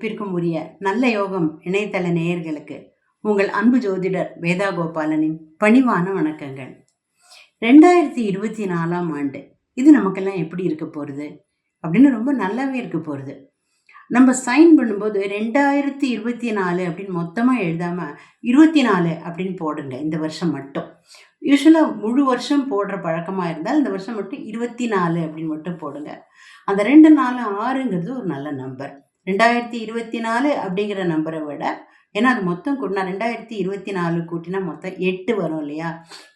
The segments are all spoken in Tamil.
அன்பிற்கும் உரிய நல்ல யோகம் இணையதள நேயர்களுக்கு உங்கள் அன்பு ஜோதிடர் வேதா கோபாலனின் பணிவான வணக்கங்கள். ரெண்டாயிரத்தி இருபத்தி நாலாம் ஆண்டு இது நமக்கெல்லாம் எப்படி இருக்க போகிறது அப்படின்னு ரொம்ப நல்லாவே இருக்க போகிறது நம்ம சைன் பண்ணும்போது ரெண்டாயிரத்தி இருபத்தி நாலு அப்படின்னு மொத்தமாக எழுதாமல் இருபத்தி நாலு அப்படின்னு போடுங்க இந்த வருஷம் மட்டும். யூஸ்வலாக முழு வருஷம் போடுற பழக்கமாக இருந்தால் இந்த வருஷம் மட்டும் இருபத்தி நாலு அப்படின்னு மட்டும் போடுங்க. அந்த ரெண்டு நாலு ஆறுங்கிறது ஒரு நல்ல நம்பர் ரெண்டாயிரத்தி இருபத்தி நாலு அப்படிங்கிற நம்பரை விட ஏன்னா அது மொத்தம் கூட்டினா ரெண்டாயிரத்தி இருபத்தி நாலு கூட்டினா மொத்தம் எட்டு வரும் இல்லையா?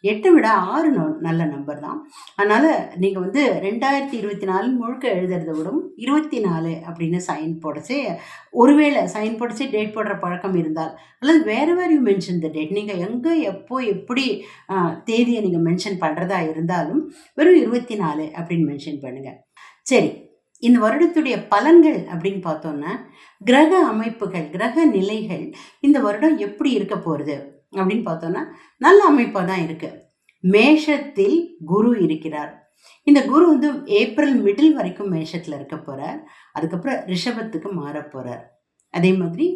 எட்டை விட ஆறு ந- நல்ல நம்பர் தான். அதனால் நீங்கள் வந்து ரெண்டாயிரத்தி இருபத்தி நாலு முழுக்க எழுதுறத விடும் இருபத்தி நாலு அப்படின்னு சைன் போடச்சு ஒருவேளை சைன் போடச்சு டேட் போடுற பழக்கம் இருந்தால். அல்லது வேறு வேறு யூ மென்ஷன் த டேட் நீங்கள் எங்கே எப்போ எப்படி தேதியை நீங்கள் மென்ஷன் பண்ணுறதா இருந்தாலும் வெறும் இருபத்தி நாலு அப்படின்னு மென்ஷன் பண்ணுங்கள் சரி இந்த வருடத்துடைய பலன்கள் அப்படின்னு பார்த்தோன்னா கிரக அமைப்புகள் கிரக நிலைகள் இந்த வருடம் எப்படி இருக்க போகிறது அப்படின்னு பார்த்தோன்னா நல்ல அமைப்பாக தான் இருக்குது மேஷத்தில் குரு இருக்கிறார். இந்த குரு வந்து ஏப்ரல் மிடில் வரைக்கும் மேஷத்தில் இருக்க போகிறார் அதுக்கப்புறம் ரிஷபத்துக்கு மாற போகிறார் அதே மாதிரி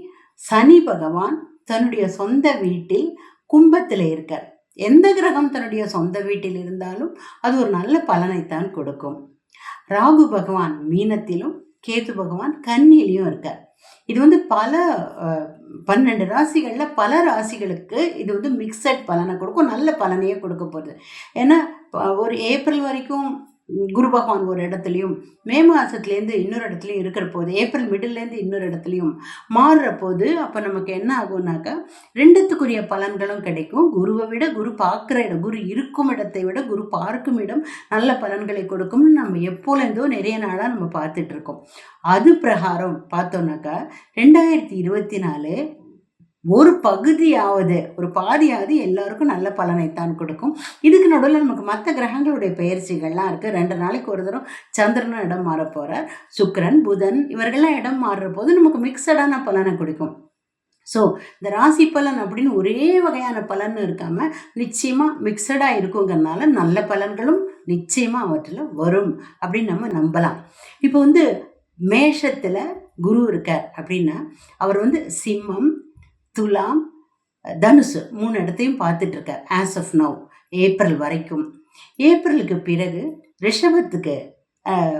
சனி பகவான் தன்னுடைய சொந்த வீட்டில் கும்பத்தில் இருக்கார். எந்த கிரகம் தன்னுடைய சொந்த வீட்டில் இருந்தாலும் அது ஒரு நல்ல பலனைத்தான் கொடுக்கும். ராகு பகவான் மீனத்திலும் கேது பகவான் கன்னியிலையும் இருக்கார். இது வந்து பல பன்னெண்டு ராசிகளில் பல ராசிகளுக்கு இது வந்து மிக்சட் பலனை கொடுக்கும் நல்ல பலனையே கொடுக்க போகுது. ஏன்னா ஒரு ஏப்ரல் வரைக்கும் குரு பகவான் ஒரு இடத்துலையும் மே மாதத்துலேருந்து இன்னொரு இடத்துலையும் இருக்கிற போது ஏப்ரல் மிடில்லேருந்து இன்னொரு இடத்துலையும் மாறுற போது அப்போ நமக்கு என்ன ஆகும்னாக்கா ரெண்டுத்துக்குரிய பலன்களும் கிடைக்கும். குருவை விட குரு பார்க்குற இடம் குரு இருக்கும் இடத்தை விட குரு பார்க்கும் இடம் நல்ல பலன்களை கொடுக்கும்னு நம்ம எப்போலேருந்தோ நிறைய நாளாக நம்ம பார்த்துட்ருக்கோம். அது பிரகாரம் பார்த்தோன்னாக்கா ரெண்டாயிரத்தி இருபத்தி நாலு ஒரு பகுதியாவது ஒரு பாதியாவது எல்லாருக்கும் நல்ல பலனைத்தான் கொடுக்கும். இதுக்கு நடுவில் நமக்கு மற்ற கிரகங்களுடைய பெயர்ச்சிகள்லாம் இருக்குது ரெண்டு நாளைக்கு ஒரு தரம் சந்திரனும் இடம் மாற போகிறார் சுக்கரன் புதன் இவர்கள்லாம் இடம் மாறுற போது நமக்கு மிக்சடான பலனை கொடுக்கும். ஸோ இந்த ராசி பலன் அப்படின்னு ஒரே வகையான பலன் இருக்காமல் நிச்சயமாக மிக்சடாக இருக்குங்கிறனால நல்ல பலன்களும் நிச்சயமாக அவற்றில் வரும் அப்படின்னு நம்ம நம்பலாம். இப்போ வந்து மேஷத்தில் குரு இருக்கார் அப்படின்னா அவர் வந்து சிம்மம் துலாம் தனுசு மூணு இடத்தையும் பார்த்துட்டு இருக்கார் ஆஸ் ஆஃப் நவ் ஏப்ரல் வரைக்கும். ஏப்ரலுக்கு பிறகு ரிஷபத்துக்கு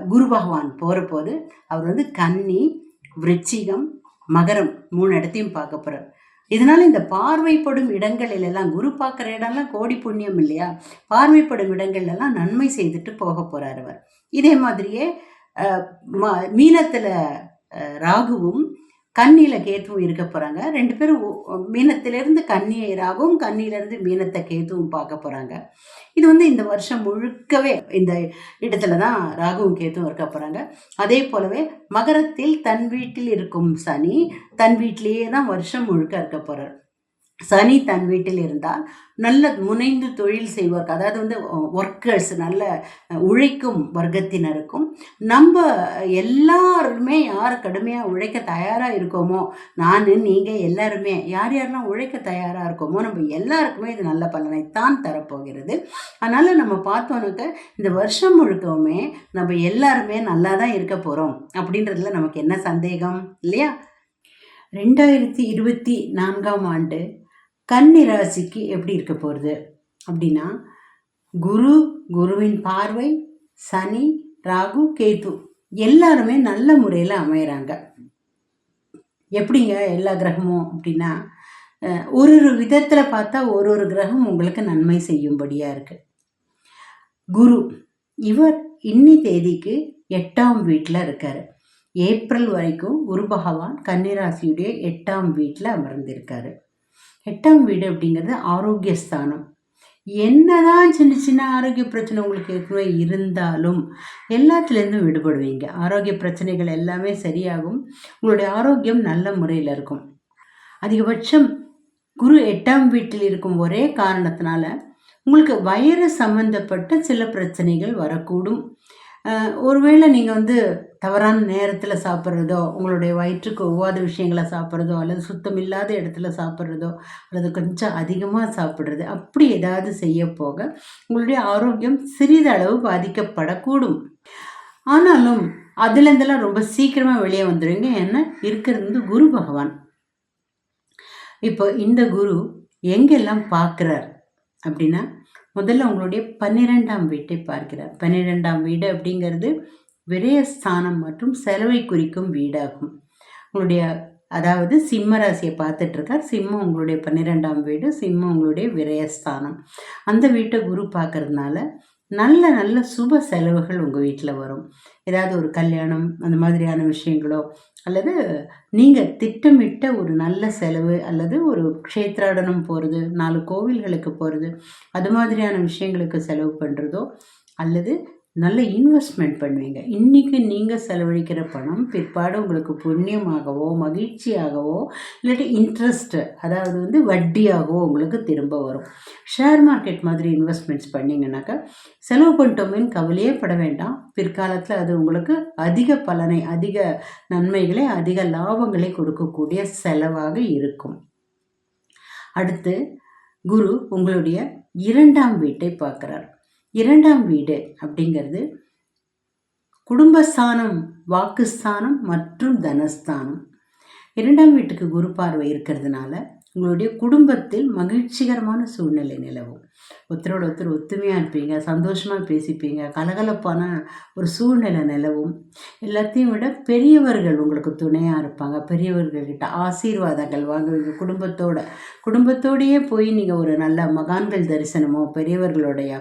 குரு பகவான் போகிற போது அவர் வந்து கன்னி விருச்சிகம் மகரம் மூணு இடத்தையும் பார்க்க போகிறார் இதனால் இந்த பார்வைப்படும் இடங்களில் எல்லாம் குரு பார்க்குற இடம்லாம் கோடி புண்ணியம் இல்லையா? பார்வைப்படும் இடங்கள்லாம் நன்மை செய்துட்டு போக போகிறார் அவர். இதே மாதிரியே மீனத்தில் ம- ராகுவும் கண்ணியில கேத்துவும் இருக்க போறாங்க. ரெண்டு பேரும் மீனத்திலேருந்து மீனத்திலிருந்து கன்னியை ராகுவும் கன்னியிலிருந்து மீனத்தை கேத்துவும் பார்க்க போறாங்க. இது வந்து இந்த வருஷம் முழுக்கவே இந்த இடத்துல தான் ராகுவும் கேத்துவும் இருக்க போறாங்க. அதே போலவே மகரத்தில் தன் வீட்டில் இருக்கும் சனி தன் வீட்டிலேயே தான் வருஷம் முழுக்க இருக்க போறார். சனி தன் வீட்டில் இருந்தால் நல்ல முனைந்து தொழில் செய்வார் அதாவது வந்து ஒர்க்கர்ஸ் நல்ல உழைக்கும் வர்க்கத்தினருக்கும் நம்ம எல்லாருமே யார் கடுமையாக உழைக்க தயாராக இருக்கோமோ நான் நீங்கள் எல்லாருமே யார் யாரெல்லாம் உழைக்க தயாராக இருக்கோமோ நம்ம எல்லாருக்குமே இது நல்ல பலனைத்தான் தரப்போகிறது. அதனால் நம்ம பார்த்தோன்னாக்க இந்த வருஷம் முழுக்கவுமே நம்ம எல்லாருமே நல்லா தான் இருக்க போகிறோம் அப்படின்றதுல நமக்கு என்ன சந்தேகம் இல்லையா? ரெண்டாயிரத்தி இருபத்தி நான்காம் ஆண்டு கன்னிராசிக்கு எப்படி இருக்க போகிறது அப்படின்னா குரு குருவின் பார்வை சனி ராகு கேது எல்லாருமே நல்ல முறையில் அமையிறாங்க. எப்படிங்க எல்லா கிரகமும் அப்படின்னா ஒரு ஒரு விதத்தில் பார்த்தா ஒரு ஒரு கிரகம் உங்களுக்கு நன்மை செய்யும்படியாக இருக்குது குரு இவர் இன்னி தேதிக்கு எட்டாம் வீட்டில் இருக்கார். ஏப்ரல் வரைக்கும் குரு பகவான் கன்னிராசியுடைய எட்டாம் வீட்டில் அமர்ந்திருக்காரு. எட்டாம் வீடு அப்படிங்கிறது ஆரோக்கிய ஸ்தானம். என்னதான் சின்ன சின்ன ஆரோக்கிய பிரச்சனை உங்களுக்கு ஏற்கனவே இருந்தாலும் எல்லாத்துலேருந்தும் விடுபடுவீங்க. ஆரோக்கிய பிரச்சனைகள் எல்லாமே சரியாகும். உங்களுடைய ஆரோக்கியம் நல்ல முறையில் இருக்கும். அதிகபட்சம் குரு எட்டாம் வீட்டில் இருக்கும் ஒரே காரணத்தினால உங்களுக்கு வயிறு சம்பந்தப்பட்ட சில பிரச்சனைகள் வரக்கூடும். ஒருவேளை நீங்கள் வந்து தவறான நேரத்தில் சாப்பிட்றதோ உங்களுடைய வயிற்றுக்கு ஒவ்வாத விஷயங்களை சாப்பிட்றதோ அல்லது சுத்தம் இல்லாத இடத்துல சாப்பிட்றதோ அல்லது கொஞ்சம் அதிகமாக சாப்பிட்றது அப்படி ஏதாவது செய்ய போக உங்களுடைய ஆரோக்கியம் சிறிதளவு பாதிக்கப்படக்கூடும். ஆனாலும் அதுலேருந்தெல்லாம் ரொம்ப சீக்கிரமாக வெளியே வந்துடுவீங்க ஏன்னா இருக்கிறது வந்து குரு பகவான். இப்போ இந்த குரு எங்கெல்லாம் பார்க்குறார் அப்படின்னா முதல்ல உங்களுடைய பன்னிரெண்டாம் வீட்டை பார்க்கிறார். பன்னிரெண்டாம் வீடு அப்படிங்கிறது விரயஸ்தானம் மற்றும் செலவை குறிக்கும் வீடாகும். உங்களுடைய அதாவது சிம்ம ராசியை பார்த்துட்டு இருக்கார் சிம்மம் உங்களுடைய பன்னிரெண்டாம் வீடு சிம்மம் உங்களுடைய விரயஸ்தானம். அந்த வீட்டை குரு பார்க்கறதுனால நல்ல நல்ல சுப செலவுகள் உங்கள் வீட்டில் வரும். ஏதாவது ஒரு கல்யாணம் அந்த மாதிரியான விஷயங்களோ அல்லது நீங்கள் திட்டமிட்ட ஒரு நல்ல செலவு அல்லது ஒரு க்ஷேத்ராடனம் போகிறது நாலு கோவில்களுக்கு போகிறது அது மாதிரியான விஷயங்களுக்கு செலவு பண்ணுறதோ அல்லது நல்ல இன்வெஸ்ட்மெண்ட் பண்ணுவீங்க. இன்றைக்கி நீங்கள் செலவழிக்கிற பணம் பிற்பாடு உங்களுக்கு புண்ணியமாகவோ மகிழ்ச்சியாகவோ இல்லாட்டி இன்ட்ரெஸ்ட்டு அதாவது வந்து வட்டியாகவோ உங்களுக்கு திரும்ப வரும். ஷேர் மார்க்கெட் மாதிரி இன்வெஸ்ட்மெண்ட்ஸ் பண்ணிங்கனாக்கா செலவு பண்ணிட்டோமேன்னு கவலையே பட வேண்டாம். பிற்காலத்தில் அது உங்களுக்கு அதிக பலனை அதிக நன்மைகளை அதிக லாபங்களை கொடுக்கக்கூடிய செலவாக இருக்கும். அடுத்து குரு உங்களுடைய இரண்டாம் வீட்டை பார்க்குறார். இரண்டாம் வீடு அப்படிங்கிறது குடும்பஸ்தானம் வாக்குஸ்தானம் மற்றும் தனஸ்தானம். இரண்டாம் வீட்டுக்கு குரு பார்வை இருக்கிறதுனால உங்களுடைய குடும்பத்தில் மகிழ்ச்சிகரமான சூழ்நிலை நிலவும். ஒருத்தரோட ஒருத்தர் ஒத்துமையாக இருப்பீங்க சந்தோஷமாக பேசிப்பீங்க கலகலப்பான ஒரு சூழ்நிலை நிலவும். எல்லாத்தையும் விட பெரியவர்கள் உங்களுக்கு துணையாக இருப்பாங்க. பெரியவர்கள்கிட்ட ஆசீர்வாதங்கள் வாங்குவீங்க. குடும்பத்தோட குடும்பத்தோடையே போய் நீங்கள் ஒரு நல்ல மகான்கள் தரிசனமோ பெரியவர்களுடைய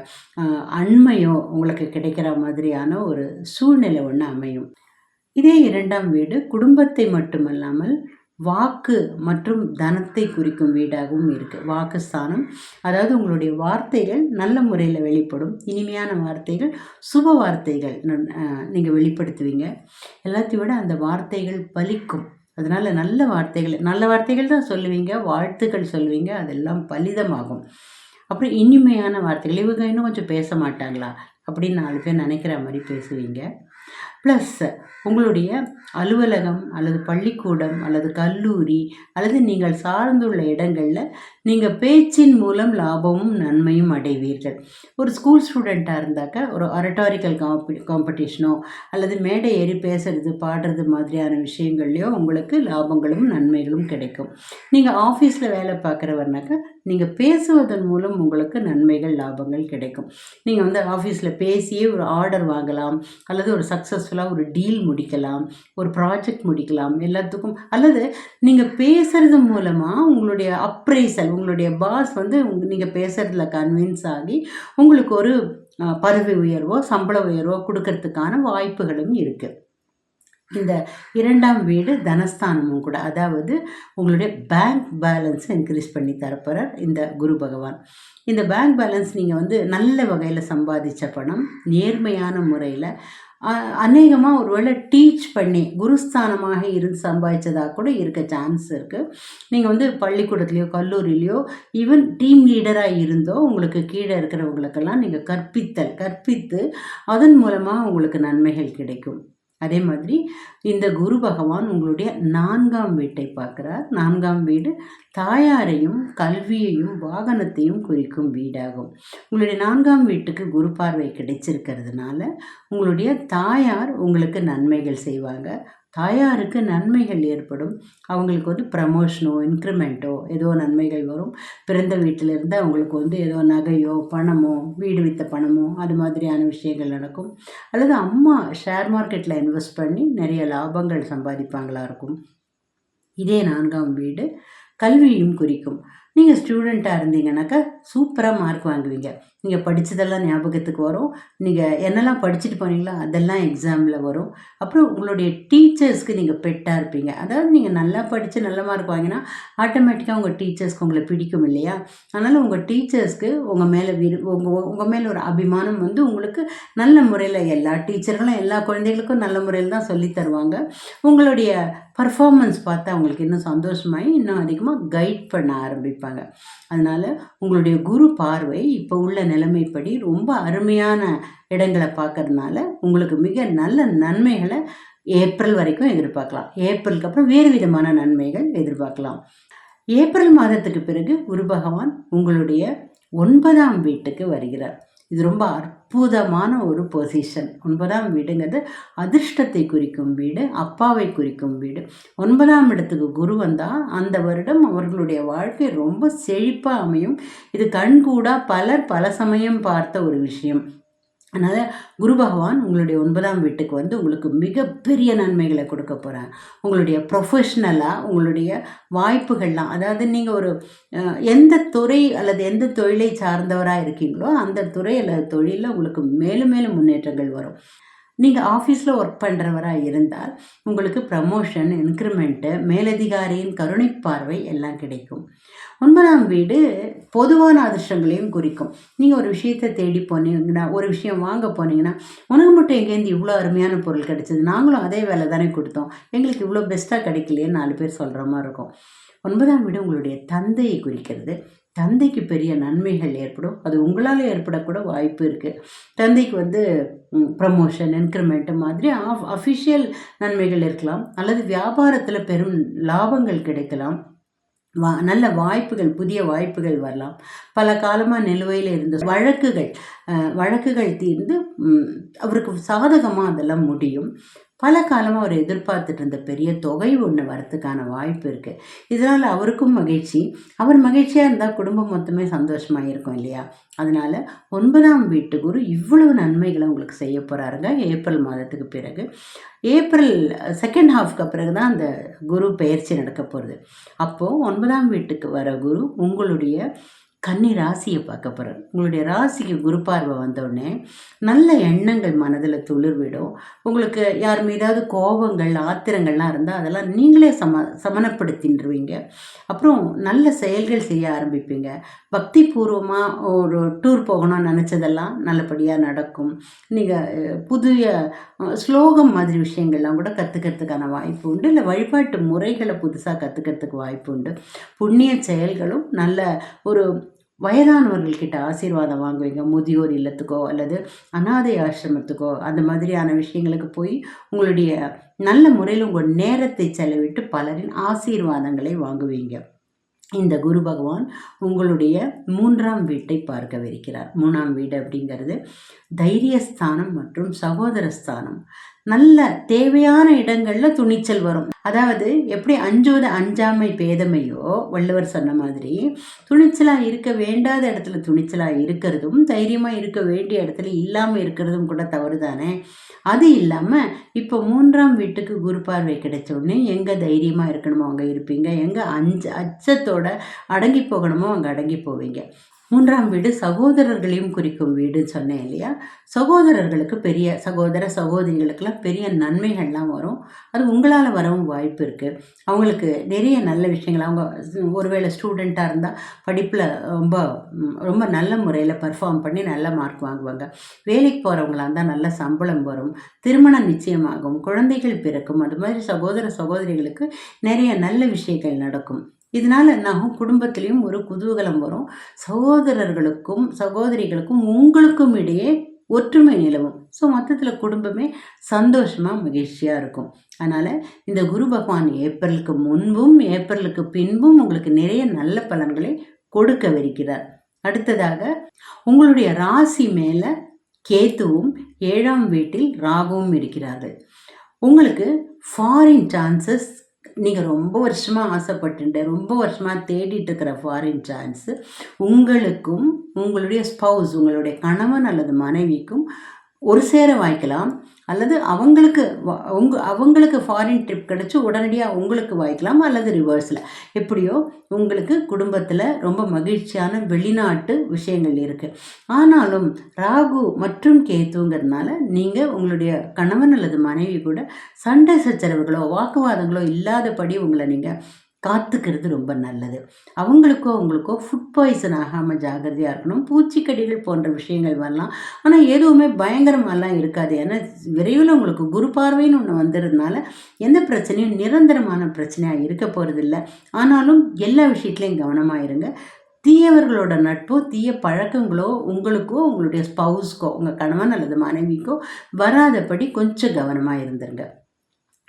அண்மையோ உங்களுக்கு கிடைக்கிற மாதிரியான ஒரு சூழ்நிலை ஒன்று அமையும். இதே இரண்டாம் வீடு குடும்பத்தை மட்டுமல்லாமல் வாக்கு மற்றும் தனத்தை குறிக்கும் வீடாகவும் இருக்குது வாக்குஸ்தானம் அதாவது உங்களுடைய வார்த்தைகள் நல்ல முறையில் வெளிப்படும் இனிமையான வார்த்தைகள் சுப வார்த்தைகள் நீங்கள் வெளிப்படுத்துவீங்க. எல்லாத்தையும் விட அந்த வார்த்தைகள் பலிக்கும். அதனால் நல்ல வார்த்தைகள் நல்ல வார்த்தைகள் தான் சொல்லுவீங்க வாழ்த்துக்கள் சொல்லுவீங்க அதெல்லாம் பலிதமாகும். அப்புறம் இனிமையான வார்த்தைகள் இவங்க இன்னும் கொஞ்சம் பேச மாட்டாங்களா? அப்படின்னு நாலு பேர் நினைக்கிற மாதிரி பேசுவீங்க. ப்ளஸ் உங்களுடைய அலுவலகம் அல்லது பள்ளிக்கூடம் அல்லது கல்லூரி அல்லது நீங்கள் சார்ந்துள்ள இடங்களில் நீங்கள் பேச்சின் மூலம் லாபமும் நன்மையும் அடைவீர்கள். ஒரு ஸ்கூல் ஸ்டூடெண்ட்டாக இருந்தாக்க ஒரு அரட்டாரிக்கல் காம்பி காம்படிஷனோ அல்லது மேடை ஏறி பேசுறது பாடுறது மாதிரியான விஷயங்கள்லையோ உங்களுக்கு லாபங்களும் நன்மைகளும் கிடைக்கும். நீங்கள் ஆஃபீஸில் வேலை பார்க்குறவர்னாக்கா நீங்கள் பேசுவதன் மூலம் உங்களுக்கு நன்மைகள் லாபங்கள் கிடைக்கும். நீங்கள் வந்து ஆஃபீஸில் பேசியே ஒரு ஆர்டர் வாங்கலாம் அல்லது ஒரு சக்ஸஸ்ஃபுல்லாக ஒரு டீல் முடிக்கலாம் ஒரு ப்ராஜெக்ட் முடிக்கலாம் எல்லாத்துக்கும் அல்லது நீங்கள் பேசுகிறது மூலமாக உங்களுடைய அப்ரைசல் உங்களுடைய பாஸ் வந்து நீங்கள் பேசுகிறதுல கன்வின்ஸ் ஆகி உங்களுக்கு ஒரு பதவி உயர்வோ சம்பள உயர்வோ கொடுக்கறதுக்கான வாய்ப்புகளும் இருக்குது இந்த இரண்டாம் வீடு தனஸ்தானமும் கூட அதாவது உங்களுடைய பேங்க் பேலன்ஸ் இன்க்ரீஸ் பண்ணி தரப்போகிறார் இந்த குரு பகவான். இந்த பேங்க் பேலன்ஸ் நீங்கள் வந்து நல்ல வகையில் சம்பாதிச்ச பணம் நேர்மையான முறையில் அநேகமாக ஒருவேளை டீச் பண்ணி குருஸ்தானமாக இருந்து சம்பாதிச்சதாக கூட இருக்க சான்ஸ் இருக்குது நீங்கள் வந்து பள்ளிக்கூடத்துலேயோ கல்லூரியிலையோ ஈவன் டீம் லீடராக இருந்தோ உங்களுக்கு கீழே இருக்கிறவங்களுக்கெல்லாம் நீங்கள் கற்பித்தல் கற்பித்து அதன் மூலமாக உங்களுக்கு நன்மைகள் கிடைக்கும். அதே மாதிரி இந்த குரு பகவான் உங்களுடைய நான்காம் வீட்டை பார்க்குறார். நான்காம் வீடு தாயாரையும் கல்வியையும் வாகனத்தையும் குறிக்கும் வீடாகும். உங்களுடைய நான்காம் வீட்டுக்கு குரு பார்வை கிடைச்சிருக்கிறதுனால உங்களுடைய தாயார் உங்களுக்கு நன்மைகள் செய்வாங்க. தாயாருக்கு நன்மைகள் ஏற்படும். அவங்களுக்கு வந்து ப்ரமோஷனோ இன்க்ரிமெண்ட்டோ ஏதோ நன்மைகள் வரும். பிறந்த வீட்டிலிருந்து அவங்களுக்கு வந்து ஏதோ நகையோ பணமோ வீடு வித்த பணமோ அது மாதிரியான விஷயங்கள் நடக்கும். அல்லது அம்மா ஷேர் மார்க்கெட்டில் இன்வெஸ்ட் பண்ணி நிறைய லாபங்கள் சம்பாதிப்பாங்களா இருக்கும். இதே நான்காம் வீடு கல்வியும் குறிக்கும். நீங்கள் ஸ்டூடெண்ட்டாக இருந்தீங்கன்னாக்கா சூப்பராக மார்க் வாங்குவீங்க. நீங்கள் படித்ததெல்லாம் ஞாபகத்துக்கு வரும். நீங்கள் என்னெல்லாம் படிச்சுட்டு போனீங்களோ அதெல்லாம் எக்ஸாமில் வரும். அப்புறம் உங்களுடைய டீச்சர்ஸ்க்கு நீங்கள் பெட்டாக இருப்பீங்க. அதாவது நீங்கள் நல்லா படித்து நல்ல மார்க் வாங்கினா ஆட்டோமேட்டிக்காக உங்கள் டீச்சர்ஸ்க்கு உங்களை பிடிக்கும் இல்லையா? அதனால் உங்கள் டீச்சர்ஸ்க்கு உங்கள் மேலே விரு உங்கள் உங்கள் மேலே ஒரு அபிமானம் வந்து உங்களுக்கு நல்ல முறையில் எல்லா டீச்சர்களும் எல்லா குழந்தைகளுக்கும் நல்ல முறையில் தான் சொல்லி தருவாங்க. உங்களுடைய பர்ஃபார்மன்ஸ் பார்த்து அவங்களுக்கு இன்னும் சந்தோஷமாகி இன்னும் அதிகமாக கைட் பண்ண ஆரம்பிப்பாங்க. அதனால் உங்களுடைய குரு பார்வை இப்போ உள்ள நிலைமைப்படி ரொம்ப அருமையான இடங்களை பார்க்கறதுனால உங்களுக்கு மிக நல்ல நன்மைகளை ஏப்ரல் வரைக்கும் எதிர்பார்க்கலாம். ஏப்ரலுக்கு அப்புறம் வேறு விதமான நன்மைகள் எதிர்பார்க்கலாம். ஏப்ரல் மாதத்துக்கு பிறகு குரு பகவான் உங்களுடைய ஒன்பதாம் வீட்டுக்கு வருகிறார். இது ரொம்ப அற்புதமான ஒரு பொசிஷன் ஒன்பதாம் வீடுங்கிறது அதிர்ஷ்டத்தை குறிக்கும் வீடு அப்பாவை குறிக்கும் வீடு. ஒன்பதாம் இடத்துக்கு குரு வந்தால் அந்த வருடம் அவர்களுடைய வாழ்க்கை ரொம்ப செழிப்பாக அமையும். இது கண்கூடாக பலர் பல சமயம் பார்த்த ஒரு விஷயம். அதனால் குரு பகவான் உங்களுடைய ஒன்பதாம் வீட்டுக்கு வந்து உங்களுக்கு மிகப்பெரிய நன்மைகளை கொடுக்க போகிறாங்க உங்களுடைய ப்ரொஃபஷ்னலாக உங்களுடைய வாய்ப்புகள்லாம் அதாவது நீங்கள் ஒரு எந்த துறை அல்லது எந்த தொழிலை சார்ந்தவராக இருக்கீங்களோ அந்த துறை அல்லது தொழிலில் உங்களுக்கு மேலும் மேலும் முன்னேற்றங்கள் வரும். நீங்கள் ஆஃபீஸில் ஒர்க் பண்ணுறவராக இருந்தால் உங்களுக்கு ப்ரமோஷன் இன்க்ரிமெண்ட்டு மேலதிகாரியின் கருணை பார்வை எல்லாம் கிடைக்கும். ஒன்பதாம் வீடு பொதுவான அதிர்ஷ்டங்களையும் குறிக்கும். நீங்கள் ஒரு விஷயத்தை தேடி போனீங்கன்னா ஒரு விஷயம் வாங்க போனீங்கன்னா உனக்கு மட்டும் எங்கேருந்து இவ்வளோ அருமையான பொருள் கிடைச்சது? நாங்களும் அதே வேலை தானே கொடுத்தோம். எங்களுக்கு இவ்வளோ பெஸ்ட்டாக கிடைக்கலையே நாலு பேர் சொல்கிற மாதிரி இருக்கும். ஒன்பதாம் வீடு உங்களுடைய தந்தையை குறிக்கிறது. தந்தைக்கு பெரிய நன்மைகள் ஏற்படும். அது உங்களால் ஏற்படக்கூட வாய்ப்பு இருக்குது தந்தைக்கு வந்து ப்ரமோஷன் இன்க்ரிமெண்ட் மாதிரி ஆஃப் அஃபிஷியல் நன்மைகள் இருக்கலாம். அல்லது வியாபாரத்தில் பெரும் லாபங்கள் கிடைக்கலாம். வா நல்ல வாய்ப்புகள் புதிய வாய்ப்புகள் வரலாம். பல காலமாக நிலுவையில் இருந்த வழக்குகள் வழக்குகள் தீர்ந்து அவருக்கு சாதகமாக அதெல்லாம் முடியும். பல காலமாக அவர் எதிர்பார்த்துட்டு இருந்த பெரிய தொகை ஒன்று வரத்துக்கான வாய்ப்பு இருக்குது இதனால் அவருக்கும் மகிழ்ச்சி. அவர் மகிழ்ச்சியாக இருந்தால் குடும்பம் மொத்தமே சந்தோஷமாக இருக்கும் இல்லையா? அதனால் ஒன்பதாம் வீட்டு குரு இவ்வளவு நன்மைகளை உங்களுக்கு செய்ய போகிறாருங்க ஏப்ரல் மாதத்துக்கு பிறகு. ஏப்ரல் செகண்ட் ஹாஃப்க்கு பிறகு தான் அந்த குரு பயிற்சி நடக்க போகிறது அப்போது ஒன்பதாம் வீட்டுக்கு வர குரு உங்களுடைய கன்னி ராசியை பார்க்க போகிறார் உங்களுடைய ராசிக்கு குரு பார்வை வந்தோடனே நல்ல எண்ணங்கள் மனதில் துளிர்விடும். உங்களுக்கு யார் மீதாவது கோபங்கள் ஆத்திரங்கள்லாம் இருந்தால் அதெல்லாம் நீங்களே சம சமனப்படுத்தின்றுவீங்க அப்புறம் நல்ல செயல்கள் செய்ய ஆரம்பிப்பீங்க. பக்தி பூர்வமாக ஒரு டூர் போகணும்னு நினச்சதெல்லாம் நல்லபடியாக நடக்கும். நீங்கள் புதிய ஸ்லோகம் மாதிரி விஷயங்கள்லாம் கூட கற்றுக்கிறதுக்கான வாய்ப்பு உண்டு. இல்லை வழிபாட்டு முறைகளை புதுசாக கற்றுக்கிறதுக்கு வாய்ப்பு உண்டு. புண்ணிய செயல்களும் நல்ல ஒரு வயதானவர்கள்கிட்ட ஆசீர்வாதம் வாங்குவீங்க. முதியோர் இல்லத்துக்கோ அல்லது அனாதை ஆசிரமத்துக்கோ அந்த மாதிரியான விஷயங்களுக்கு போய் உங்களுடைய நல்ல முறையில் உங்கள் நேரத்தை செலவிட்டு பலரின் ஆசீர்வாதங்களை வாங்குவீங்க. இந்த குரு பகவான் உங்களுடைய மூன்றாம் வீட்டை பார்க்கவிருக்கிறார். மூணாம் வீடு அப்படிங்கிறது தைரியஸ்தானம் மற்றும் சகோதரஸ்தானம். நல்ல தேவையான இடங்களில் துணிச்சல் வரும். அதாவது எப்படி அஞ்சுவது அஞ்சாமை பேதமையோ வள்ளுவர் சொன்ன மாதிரி துணிச்சலாக இருக்க வேண்டாத இடத்துல துணிச்சலாக இருக்கிறதும் தைரியமாக இருக்க வேண்டிய இடத்துல இல்லாமல் இருக்கிறதும் கூட தவறு தானே அது இல்லாமல் இப்போ மூன்றாம் வீட்டுக்கு குரு பார்வை கிடைச்ச உடனே எங்கே தைரியமாக இருக்கணுமோ அங்கே இருப்பீங்க. எங்கே அஞ்சு அச்சத்தோட அடங்கி போகணுமோ அங்கே அடங்கி போவீங்க. மூன்றாம் வீடு சகோதரர்களையும் குறிக்கும் வீடுன்னு சொன்னேன் இல்லையா? சகோதரர்களுக்கு பெரிய சகோதர சகோதரிகளுக்கெல்லாம் பெரிய நன்மைகள்லாம் வரும். அது உங்களால் வரவும் வாய்ப்பு இருக்குது அவங்களுக்கு நிறைய நல்ல விஷயங்கள் அவங்க ஒருவேளை ஸ்டூடெண்ட்டாக இருந்தால் படிப்பில் ரொம்ப ரொம்ப நல்ல முறையில் பர்ஃபார்ம் பண்ணி நல்ல மார்க் வாங்குவாங்க. வேலைக்கு போகிறவங்களாக இருந்தால் நல்ல சம்பளம் வரும். திருமணம் நிச்சயமாகும். குழந்தைகள் பிறக்கும். அது மாதிரி சகோதர சகோதரிகளுக்கு நிறைய நல்ல விஷயங்கள் நடக்கும். இதனால் என்னாகும்? குடும்பத்திலையும் ஒரு குதூகலம் வரும். சகோதரர்களுக்கும் சகோதரிகளுக்கும் உங்களுக்கும் இடையே ஒற்றுமை நிலவும். ஸோ மொத்தத்தில் குடும்பமே சந்தோஷமாக மகிழ்ச்சியாக இருக்கும். அதனால் இந்த குரு பகவான் ஏப்ரலுக்கு முன்பும் ஏப்ரலுக்கு பின்பும் உங்களுக்கு நிறைய நல்ல பலன்களை கொடுக்கவிருக்கிறார். அடுத்ததாக உங்களுடைய ராசி மேலே கேத்துவும் ஏழாம் வீட்டில் ராகுவும் இருக்கிறார்கள். உங்களுக்கு ஃபாரின் சான்சஸ் நீங்கள் ரொம்ப வருஷமாக ஆசைப்பட்டு ரொம்ப வருஷமாக தேடிட்டு இருக்கிற ஃபாரின் சான்ஸு உங்களுக்கும் உங்களுடைய ஸ்பவுஸ் உங்களுடைய கணவன் அல்லது மனைவிக்கும் ஒரு சேர வாய்க்கலாம். அல்லது அவங்களுக்கு உங்க அவங்களுக்கு ஃபாரின் ட்ரிப் கிடச்சி உடனடியாக உங்களுக்கு வாய்க்கலாம் அல்லது ரிவர்ஸில் எப்படியோ உங்களுக்கு குடும்பத்தில் ரொம்ப மகிழ்ச்சியான வெளிநாட்டு விஷயங்கள் இருக்குது ஆனாலும் ராகு மற்றும் கேத்துங்கிறதுனால நீங்கள் உங்களுடைய கணவன் அல்லது மனைவி கூட சண்டை சச்சரவுகளோ வாக்குவாதங்களோ இல்லாதபடி உங்களை நீங்கள் காத்துக்கிறது ரொம்ப நல்லது. அவங்களுக்கோ அவங்களுக்கோ ஃபுட் பாய்சன் ஆகாமல் ஜாகிரதையாக இருக்கணும். பூச்சிக்கடிகள் போன்ற விஷயங்கள் வரலாம். ஆனால் எதுவுமே பயங்கரமாலாம் இருக்காது. ஏன்னா விரைவில் உங்களுக்கு குரு பார்வைன்னு ஒன்று வந்துடுறதுனால எந்த பிரச்சனையும் நிரந்தரமான பிரச்சனையாக இருக்க போகிறதில்ல ஆனாலும் எல்லா விஷயத்துலையும் கவனமாக இருங்க. தீயவர்களோட நட்போ தீய பழக்கங்களோ உங்களுக்கோ உங்களுடைய ஸ்பவுஸ்க்கோ உங்கள் கணவன் அல்லது மனைவிக்கோ வராதபடி கொஞ்சம் கவனமாக இருந்துருங்க.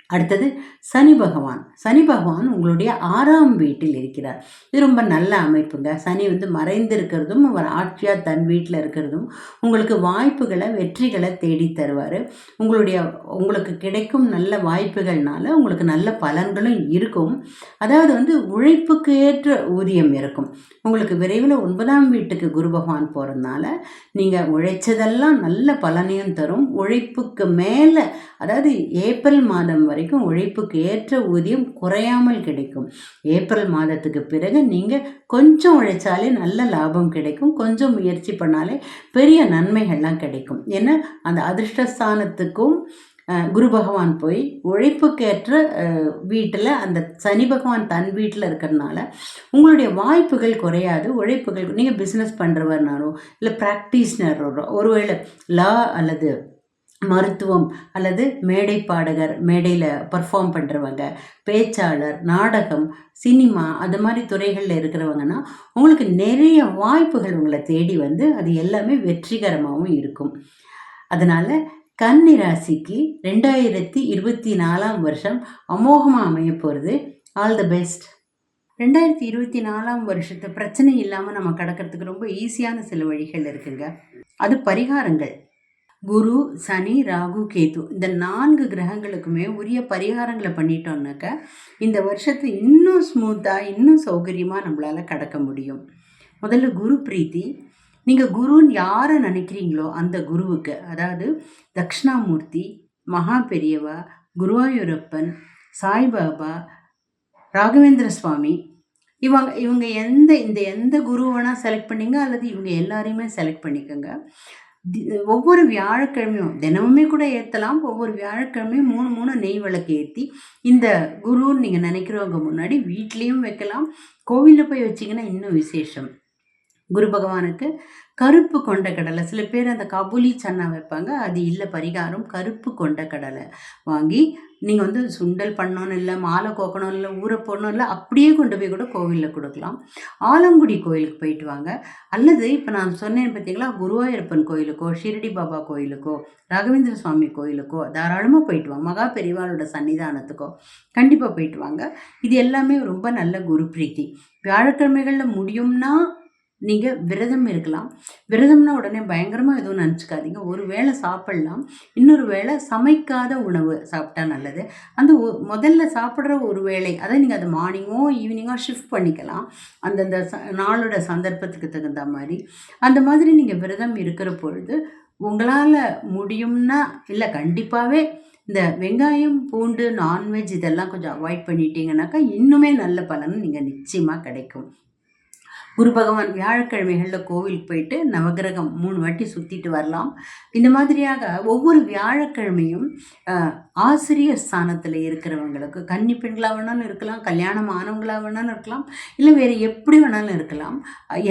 அடுத்தது சனி பகவான். சனி பகவான் உங்களுடைய ஆறாம் வீட்டில் இருக்கிறார். இது ரொம்ப நல்ல அமைப்புங்க. சனி வந்து மறைந்திருக்கிறதும் அவர் ஆட்சியாக தன் வீட்டில் இருக்கிறதும் உங்களுக்கு வாய்ப்புகளை வெற்றிகளை தேடி தருவார். உங்களுடைய உங்களுக்கு கிடைக்கும் நல்ல வாய்ப்புகள்னால உங்களுக்கு நல்ல பலன்களும் இருக்கும். அதாவது வந்து உழைப்புக்கு ஏற்ற ஊதியம் இருக்கும். உங்களுக்கு விரைவில் ஒன்பதாம் வீட்டுக்கு குரு பகவான் போகிறதுனால நீங்கள் உழைச்சதெல்லாம் நல்ல பலனையும் தரும். உழைப்புக்கு மேலே அதாவது ஏப்ரல் மாதம் வரை வரைக்கும் உழைப்புக்கு ஏற்ற ஊதியம் குறையாமல் கிடைக்கும். ஏப்ரல் மாதத்துக்கு பிறகு நீங்கள் கொஞ்சம் உழைச்சாலே நல்ல லாபம் கிடைக்கும். கொஞ்சம் முயற்சி பண்ணாலே பெரிய நன்மைகள்லாம் கிடைக்கும். ஏன்னா அந்த அதிர்ஷ்டஸ்தானத்துக்கும் குரு பகவான் போய் உழைப்புக்கேற்ற வீட்டில் அந்த சனி பகவான் தன் வீட்டில் இருக்கிறதுனால உங்களுடைய வாய்ப்புகள் குறையாது. உழைப்புகள் நீங்கள் பிஸ்னஸ் பண்ணுறவர்னாரோ இல்லை ப்ராக்டிஸ்னரோ ஒருவேளை லா அல்லது மருத்துவம் அல்லது மேடை பாடகர் மேடையில் பர்ஃபார்ம் பண்ணுறவங்க பேச்சாளர் நாடகம் சினிமா அது மாதிரி துறைகளில் இருக்கிறவங்கன்னா உங்களுக்கு நிறைய வாய்ப்புகள் உங்களை தேடி வந்து அது எல்லாமே வெற்றிகரமாகவும் இருக்கும். அதனால் கன்னி ராசிக்கு ரெண்டாயிரத்தி இருபத்தி நாலாம் வருஷம் அமோகமாக அமைய போகிறது ஆல் த பெஸ்ட் ரெண்டாயிரத்தி இருபத்தி நாலாம் வருஷத்தை பிரச்சனை இல்லாமல் நம்ம கடக்கிறதுக்கு ரொம்ப ஈஸியான சில வழிகள் இருக்குங்க. அது பரிகாரங்கள். குரு சனி ராகு கேது இந்த நான்கு கிரகங்களுக்குமே உரிய பரிகாரங்களை பண்ணிட்டோம்னாக்க இந்த வருஷத்தை இன்னும் ஸ்மூத்தாக இன்னும் சௌகரியமாக நம்மளால் கடக்க முடியும். முதல்ல குரு பிரீத்தி. நீங்கள் குருன்னு யாரை நினைக்கிறீங்களோ அந்த குருவுக்கு அதாவது தக்ஷணாமூர்த்தி மகா பெரியவா குருவாயூரப்பன் சாய்பாபா ராகவேந்திர சுவாமி இவங்க இவங்க எந்த இந்த எந்த குரு வேணால் செலக்ட் பண்ணிங்க அல்லது இவங்க எல்லாரையுமே செலக்ட் பண்ணிக்கோங்க. ஒவ்வொரு வியாழக்கிழமையும் தினமுமே கூட ஏற்றலாம் ஒவ்வொரு வியாழக்கிழமையும் மூணு மூணு நெய் விளக்கு ஏற்றி இந்த குருன்னு நீங்கள் நினைக்கிறவங்க முன்னாடி வீட்லேயும் வைக்கலாம். கோவிலில் போய் வச்சிங்கன்னா இன்னும் விசேஷம். குரு பகவானுக்கு கருப்பு கொண்ட கடலை. சில பேர் அந்த கபுலி சன்னா வைப்பாங்க. அது இல்லை பரிகாரம் கருப்பு கொண்ட கடலை வாங்கி நீங்கள் வந்து சுண்டல் பண்ணணும் இல்லை மாலை கோக்கணும் இல்லை ஊற போடணும் இல்லை அப்படியே கொண்டு போய் கூட கோவிலில் கொடுக்கலாம். ஆலங்குடி கோயிலுக்கு போயிட்டு வாங்க. அல்லது இப்போ நான் சொன்னேன் பார்த்தீங்களா குருவாயூரப்பன் கோயிலுக்கோ ஷிரடி பாபா கோயிலுக்கோ ராகவேந்திர சுவாமி கோயிலுக்கோ தாராளமாக போயிட்டு வாங்க. மகா பெரிவாளோட சன்னிதானத்துக்கோ கண்டிப்பாக போயிட்டு வாங்க. இது எல்லாமே ரொம்ப நல்ல குரு பிரீத்தி. வியாழக்கிழமைகளில் முடியும்னா நீங்கள் விரதம் இருக்கலாம். விரதம்னா உடனே பயங்கரமாக எதுவும் நினச்சிக்காதீங்க. ஒரு வேளை சாப்பிட்லாம். இன்னொரு வேளை சமைக்காத உணவு சாப்பிட்டா நல்லது. அந்த முதல்ல சாப்பிட்ற ஒரு வேளை அதை நீங்கள் அதை மார்னிங்கோ ஈவினிங்கோ ஷிஃப்ட் பண்ணிக்கலாம். அந்தந்த ச நாளோட சந்தர்ப்பத்துக்கு தகுந்த மாதிரி. அந்த மாதிரி நீங்கள் விரதம் இருக்கிற பொழுது உங்களால் முடியும்னா இல்லை கண்டிப்பாகவே இந்த வெங்காயம் பூண்டு நான்வெஜ் இதெல்லாம் கொஞ்சம் அவாய்ட் பண்ணிட்டீங்கன்னாக்கா இன்னுமே நல்ல பலன் நீங்கள் நிச்சயமாக கிடைக்கும். குரு பகவான் வியாழக்கிழமைகளில் கோவிலுக்கு போயிட்டு நவகிரகம் மூணு வாட்டி சுற்றிட்டு வரலாம். இந்த மாதிரியாக ஒவ்வொரு வியாழக்கிழமையும் ஆசிரியர் ஸ்தானத்தில் இருக்கிறவங்களுக்கு கன்னி பெண்களாக வேணாலும் இருக்கலாம் கல்யாணம் ஆனவங்களாக வேணாலும் இருக்கலாம் இல்லை வேறு எப்படி வேணாலும் இருக்கலாம்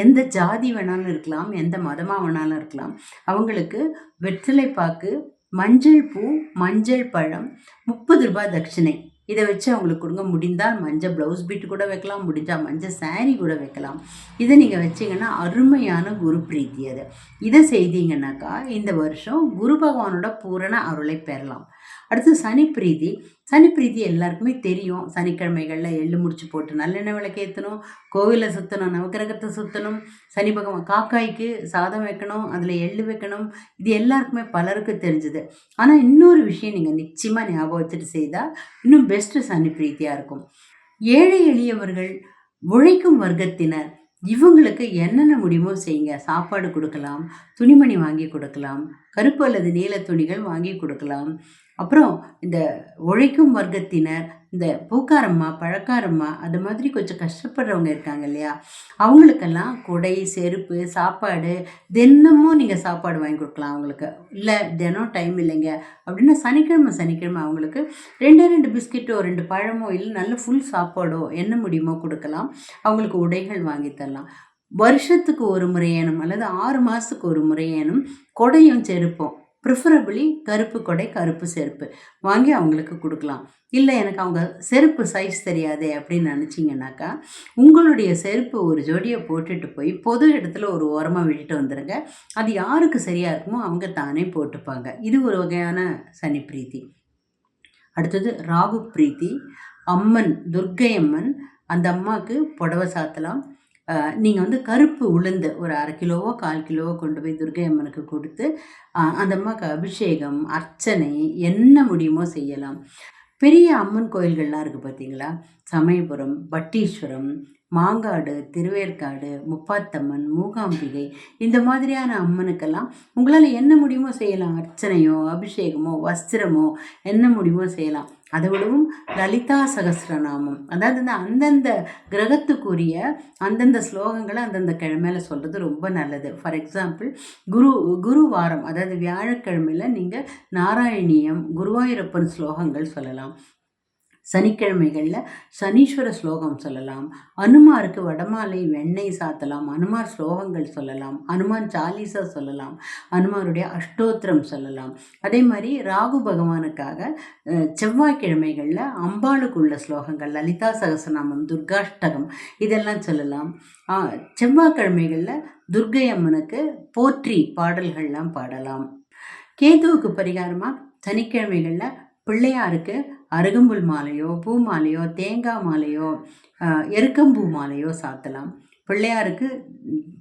எந்த ஜாதி வேணாலும் இருக்கலாம் எந்த மதமாக வேணாலும் இருக்கலாம் அவங்களுக்கு வெற்றிலை பாக்கு மஞ்சள் பூ மஞ்சள் பழம் முப்பது ரூபாய் தட்சிணை. இதை வச்சு அவங்களுக்கு கொடுங்க. முடிந்தால் மஞ்சள் ப்ளவுஸ் பீட்டு கூட வைக்கலாம் முடிஞ்சால் மஞ்சள் சாரீ கூட வைக்கலாம். இதை நீங்கள் வச்சிங்கன்னா அருமையான குரு பிரீத்தி அது. இதை செய்தீங்கன்னாக்கா இந்த வருஷம் குரு பகவானோட பூரண அருளை பெறலாம். அடுத்து சனி பிரீதி சனி பிரீதி எல்லாருக்குமே தெரியும். சனிக்கிழமைகளில் எள்ளு முடிச்சு போட்டு நல்லெண்ணெய் விளக்கு ஏற்றணும் கோவிலை சுற்றணும் நவக்கிரகத்தை சுற்றணும் சனி பகவான் காக்காய்க்கு சாதம் வைக்கணும் அதில் எள்ளு வைக்கணும். இது எல்லாருக்குமே பலருக்கு தெரிஞ்சது. ஆனால் இன்னொரு விஷயம் நீங்கள் நிச்சயமாக ஞாபகம் வச்சுட்டு செய்தால் இன்னும் பெஸ்ட்டு சனி பிரீத்தியாக இருக்கும். ஏழை எளியவர்கள் உழைக்கும் வர்க்கத்தினர் இவங்களுக்கு என்னென்ன முடியுமோ செய்யுங்க. சாப்பாடு கொடுக்கலாம் துணிமணி வாங்கி கொடுக்கலாம் கருப்பு அல்லது நீல துணிகள் வாங்கி கொடுக்கலாம். அப்புறம் இந்த உழைக்கும் வர்க்கத்தினர் இந்த பூக்காரம்மா பழக்காரம்மா அது மாதிரி கொஞ்சம் கஷ்டப்படுறவங்க இருக்காங்க இல்லையா? அவங்களுக்கெல்லாம் குடை செருப்பு சாப்பாடு தினமும் நீங்கள் சாப்பாடு வாங்கி கொடுக்கலாம் அவங்களுக்கு. இல்லை தினம் டைம் இல்லைங்க. அப்படின்னா சனிக்கிழமை சனிக்கிழமை அவங்களுக்கு ரெண்டு ரெண்டு பிஸ்கெட்டோ ரெண்டு பழமோ இல்லை நல்ல ஃபுல் சாப்பாடோ என்ன முடியுமோ கொடுக்கலாம். அவங்களுக்கு உடைகள் வாங்கி தரலாம். வருஷத்துக்கு ஒரு முறையேனும் அல்லது ஆறு மாதத்துக்கு ஒரு முறையேனும் கொடையும் செருப்போம் ப்ரிஃபரபிளி கருப்பு கொடை கருப்பு செருப்பு. வாங்கி அவங்களுக்கு கொடுக்கலாம். இல்லை எனக்கு அவங்க செருப்பு சைஸ் தெரியாதே அப்படின்னு நினச்சிங்கனாக்கா உங்களுடைய செருப்பு ஒரு ஜோடியை போட்டுட்டு போய் பொது இடத்துல ஒரு ஓரமாக விட்டுட்டு வந்துடுங்க அது யாருக்கு சரியாக இருக்குமோ அவங்க தானே போட்டுப்பாங்க. இது ஒரு வகையான சனி பிரீத்தி. அடுத்தது ராகு பிரீத்தி. அம்மன் துர்க்கை அம்மன் அந்த அம்மாவுக்கு புடவை சாத்தலாம். நீங்கள் வந்து கருப்பு உளுந்து ஒரு அரை கிலோவோ கால் கிலோவோ கொண்டு போய் துர்க்கை அம்மனுக்கு கொடுத்து அந்த அம்மாவுக்கு அபிஷேகம் அர்ச்சனை என்ன முடியுமோ செய்யலாம். பெரிய அம்மன் கோயில்கள்லாம் இருக்குது பார்த்தீங்களா சமயபுரம் பட்டீஸ்வரம் மாங்காடு திருவேற்காடு முப்பாத்தம்மன் மூகாம்பிகை இந்த மாதிரியான அம்மனுக்கெல்லாம் உங்களால் என்ன முடியுமோ செய்யலாம். அர்ச்சனையோ அபிஷேகமோ வஸ்திரமோ என்ன முடியுமோ செய்யலாம். அதை விடவும் லலிதா சகசிரநாமம். அதாவது இந்த அந்தந்த கிரகத்துக்குரிய அந்தந்த ஸ்லோகங்களை அந்தந்த கிழமையில சொல்கிறது ரொம்ப நல்லது. ஃபார் எக்ஸாம்பிள் குரு குரு வாரம் அதாவது வியாழக்கிழமையில் நீங்கள் நாராயணியம் குருவாயூரப்பன் ஸ்லோகங்கள் சொல்லலாம். சனிக்கிழமைகளில் சனீஸ்வர ஸ்லோகம் சொல்லலாம். அனுமாருக்கு வடமாலை வெண்ணெய் சாத்தலாம். அனுமார் ஸ்லோகங்கள் சொல்லலாம். அனுமான் சாலிசா சொல்லலாம். அனுமாருடைய அஷ்டோத்திரம் சொல்லலாம். அதே மாதிரி ராகு பகவானுக்காக செவ்வாய்க்கிழமைகளில் செவ்வாய்க்கிழமைகளில் அம்பாளுக்குள்ள ஸ்லோகங்கள் லலிதா சகசநாமம் துர்காஷ்டகம் இதெல்லாம் சொல்லலாம். செவ்வாய்க்கிழமைகளில் துர்க்கை அம்மனுக்கு போற்றி பாடல்கள்லாம் பாடலாம். கேதுவுக்கு பரிகாரமாக சனிக்கிழமைகளில் பிள்ளையாருக்கு அருகம்புல் மாலையோ பூ மாலையோ தேங்காய் மாலையோ எருக்கம்பூ மாலையோ சாத்தலாம். பிள்ளையாருக்கு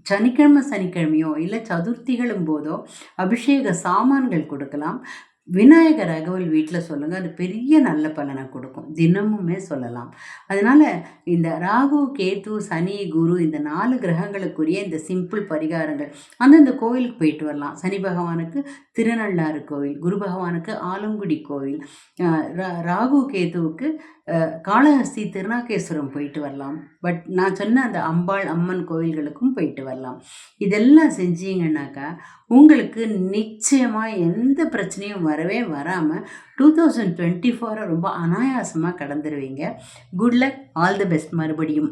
சனிக்கிழமை சனிக்கிழமையோ இல்லை சதுர்த்திகளும் போதோ அபிஷேக சாமான்கள் கொடுக்கலாம். விநாயகர் அகவல் வீட்டில் சொல்லுங்கள் அது பெரிய நல்ல பலனை கொடுக்கும். தினமுமே சொல்லலாம். அதனால் இந்த ராகு கேது சனி குரு இந்த நாலு கிரகங்களுக்குரிய இந்த சிம்பிள் பரிகாரங்கள். அந்தந்த கோயிலுக்கு போயிட்டு வரலாம். சனி பகவானுக்கு திருநள்ளாறு கோவில் குரு பகவானுக்கு ஆலங்குடி கோவில் ரா- ராகு கேதுவுக்கு காளஹஸ்தி திருநாகேஸ்வரம் போயிட்டு வரலாம். பட் நான் சொன்ன அந்த அம்பாள் அம்மன் கோவில்களுக்கும் போயிட்டு வரலாம். இதெல்லாம் செஞ்சீங்கன்னாக்கா உங்களுக்கு நிச்சயமாக எந்த பிரச்சனையும் வரவே வராமல் டூ தௌசண்ட் டுவெண்ட்டி ஃபோரை ரொம்ப அனாயாசமாக கடந்துருவீங்க. Good luck all the best மறுபடியும்.